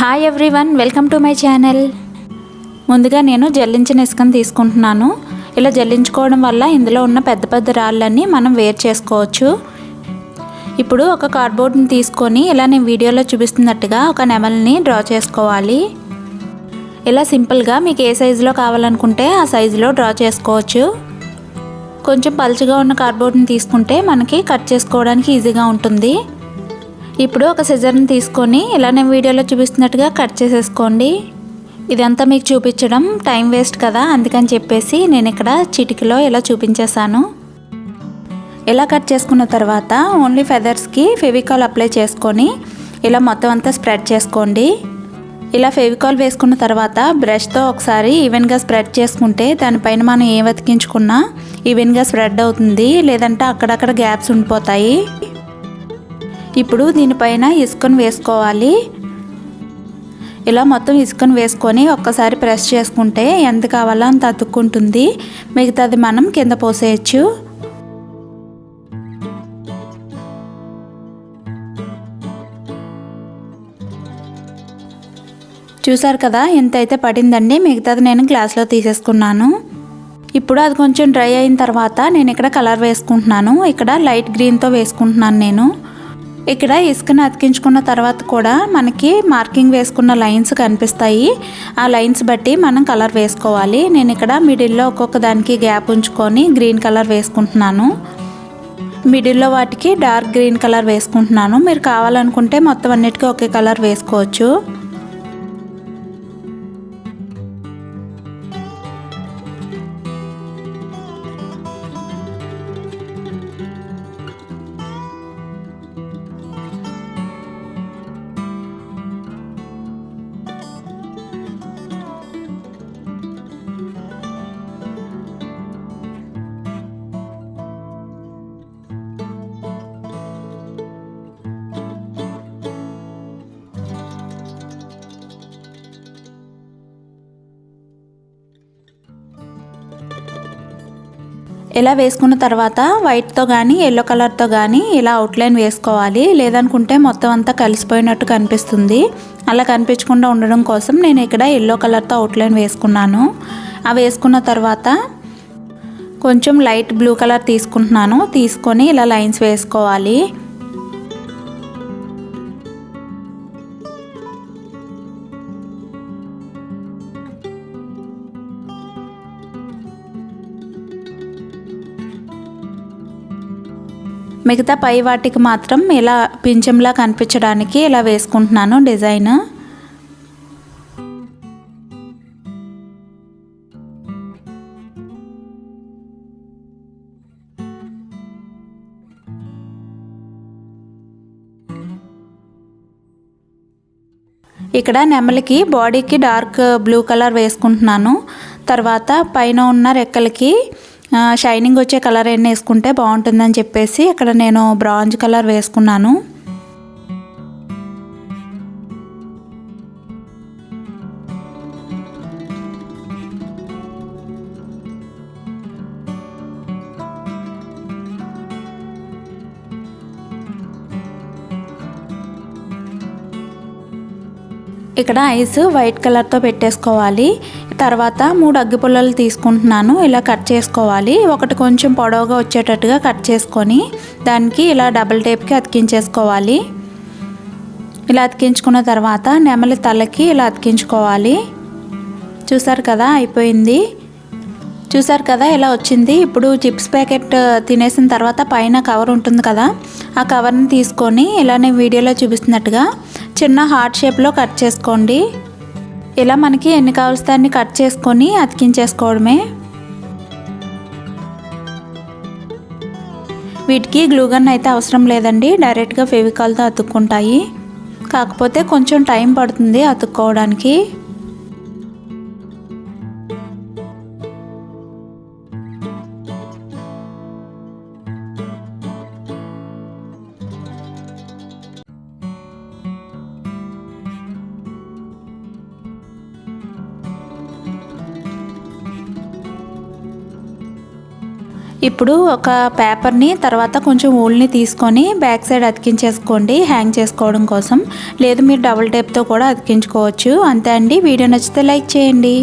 Hi everyone welcome to my channel ముందుగా నేను జల్లించిన ఇసుకను తీసుకుంటున్నాను. ఇలా జల్లించుకోవడం వల్ల ఇందులో ఉన్న పెద్ద పెద్ద రాళ్ళన్నీ మనం వేరు చేసుకోవచ్చు. ఇప్పుడు ఒక కార్డ్బోర్డ్ని తీసుకొని ఇలా నేను వీడియోలో చూపిస్తున్నట్టుగా ఒక నెమల్ని డ్రా చేసుకోవాలి. ఇలా సింపుల్గా మీకు ఏ సైజులో కావాలనుకుంటే ఆ సైజులో డ్రా చేసుకోవచ్చు. కొంచెం పలుచగా ఉన్న కార్డ్బోర్డ్ని తీసుకుంటే మనకి కట్ చేసుకోవడానికి ఈజీగా ఉంటుంది. ఇప్పుడు ఒక సిజర్ని తీసుకొని ఇలా నేను వీడియోలో చూపిస్తున్నట్టుగా కట్ చేసేసుకోండి. ఇదంతా మీకు చూపించడం టైం వేస్ట్ కదా అందుకని చెప్పేసి నేను ఇక్కడ చిటికలో ఇలా చూపించేశాను. ఇలా కట్ చేసుకున్న తర్వాత ఓన్లీ ఫెదర్స్కి ఫెవికాల్ అప్లై చేసుకొని ఇలా మొత్తం అంతా స్ప్రెడ్ చేసుకోండి. ఇలా ఫెవికాల్ వేసుకున్న తర్వాత బ్రష్తో ఒకసారి ఈవెన్గా స్ప్రెడ్ చేసుకుంటే దానిపైన మనం ఏం వెతికించుకున్నా ఈవెన్గా స్ప్రెడ్ అవుతుంది లేదంటే అక్కడక్కడ గ్యాప్స్ ఉండిపోతాయి. ఇప్పుడు దీనిపైన ఇసుకను వేసుకోవాలి. ఇలా మొత్తం ఇసుకను వేసుకొని ఒక్కసారి ప్రెస్ చేసుకుంటే ఎంత కావాలో అంత అతుక్కుంటుంది. మిగతాది మనం కింద పోసేయచ్చు. చూసారు కదా ఎంత అయితే పడిందండి. మిగతాది నేను గ్లాస్లో తీసేసుకున్నాను. ఇప్పుడు అది కొంచెం డ్రై అయిన తర్వాత నేను ఇక్కడ కలర్ వేసుకుంటున్నాను. ఇక్కడ లైట్ గ్రీన్తో వేసుకుంటున్నాను నేను. ఇక్కడ ఇసుకను అతికించుకున్న తర్వాత కూడా మనకి మార్కింగ్ వేసుకున్న లైన్స్ కనిపిస్తాయి. ఆ లైన్స్ బట్టి మనం కలర్ వేసుకోవాలి. నేను ఇక్కడ మిడిల్లో ఒక్కొక్క దానికి గ్యాప్ ఉంచుకొని గ్రీన్ కలర్ వేసుకుంటున్నాను. మిడిల్లో వాటికి డార్క్ గ్రీన్ కలర్ వేసుకుంటున్నాను. మీరు కావాలనుకుంటే మొత్తం అన్నిటికీ ఒకే కలర్ వేసుకోవచ్చు. ఇలా వేసుకున్న తర్వాత వైట్తో కానీ ఎల్లో కలర్తో కానీ ఇలా అవుట్లైన్ వేసుకోవాలి. లేదనుకుంటే మొత్తం అంతా కలిసిపోయినట్టు కనిపిస్తుంది. అలా కనిపించకుండా ఉండడం కోసం నేను ఇక్కడ ఎల్లో కలర్తో అవుట్లైన్ వేసుకున్నాను. ఆ వేసుకున్న తర్వాత కొంచెం లైట్ బ్లూ కలర్ తీసుకుంటున్నాను. తీసుకొని ఇలా లైన్స్ వేసుకోవాలి. మిగతా పై వాటికి మాత్రం ఇలా పింఛంలా కనిపించడానికి ఇలా వేసుకుంటున్నాను డిజైన్. ఇక్కడ నెమలికి బాడీకి డార్క్ బ్లూ కలర్ వేసుకుంటున్నాను. తర్వాత పైన ఉన్న రెక్కలకి షైనింగ్ వచ్చే కలర్ అయినా వేసుకుంటే బాగుంటుందని చెప్పేసి ఇక్కడ నేను బ్రాంజ్ కలర్ వేసుకున్నాను. ఇక్కడ ఐస్ వైట్ కలర్తో పెట్టేసుకోవాలి. తర్వాత మూడు అగ్గి పుల్లలు తీసుకుంటున్నాను. ఇలా కట్ చేసుకోవాలి. ఒకటి కొంచెం పొడవుగా వచ్చేటట్టుగా కట్ చేసుకొని దానికి ఇలా డబుల్ టేప్కి అతికించేసుకోవాలి. ఇలా అతికించుకున్న తర్వాత నెమలి తలకి ఇలా అతికించుకోవాలి. చూసారు కదా అయిపోయింది. చూసారు కదా ఇలా వచ్చింది. ఇప్పుడు చిప్స్ ప్యాకెట్ తినేసిన తర్వాత పైన కవర్ ఉంటుంది కదా ఆ కవర్ని తీసుకొని ఇలా నేను వీడియోలో చూపిస్తున్నట్టుగా చిన్న హార్ట్ షేప్లో కట్ చేసుకోండి. ఇలా మనకి ఎన్ని కావలసిన కట్ చేసుకొని అతికించేసుకోవడమే. వీటికి గ్లూగన్ అయితే అవసరం లేదండి. డైరెక్ట్గా ఫెవికాల్తో అతుక్కుంటాయి. కాకపోతే కొంచెం టైం పడుతుంది అతుక్కోవడానికి. ఇప్పుడు ఒక పేపర్ని తర్వాత కొంచెం ఊల్ని తీసుకొని బ్యాక్ సైడ్ అతికించేసుకోండి హ్యాంగ్ చేసుకోవడం కోసం. లేదు మీరు డబుల్ టేప్తో కూడా అతికించుకోవచ్చు. అంతే అండి. వీడియో నచ్చితే లైక్ చేయండి.